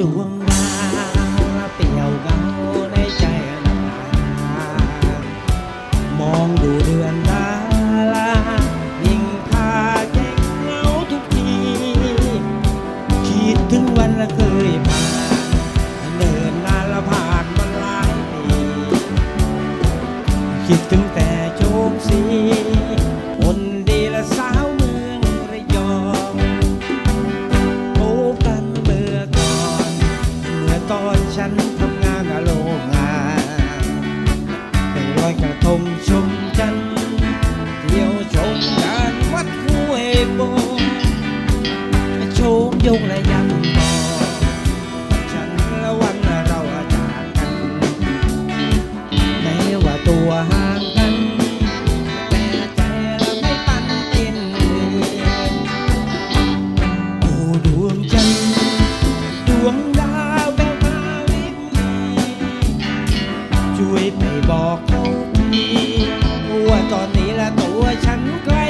ดวง ฉันทำงานกับโรงงานไปลอยกระทงชมจันทร์เที่ยวชมงานวัดห้วยโป่งชมยงและ ช่วยไปบอกเขาทีว่าตอนนี้ละตัวฉันใกล้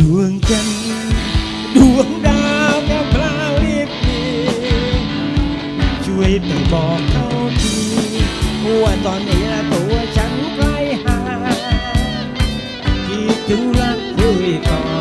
ดวงจันทร์ดวงดาวแก้วพลาวเรีบกพี่ช่วยไปบอกเขาทีว่าตอนนี้ละตัวฉันใกล้หาคิดถึงรักคุยก่อน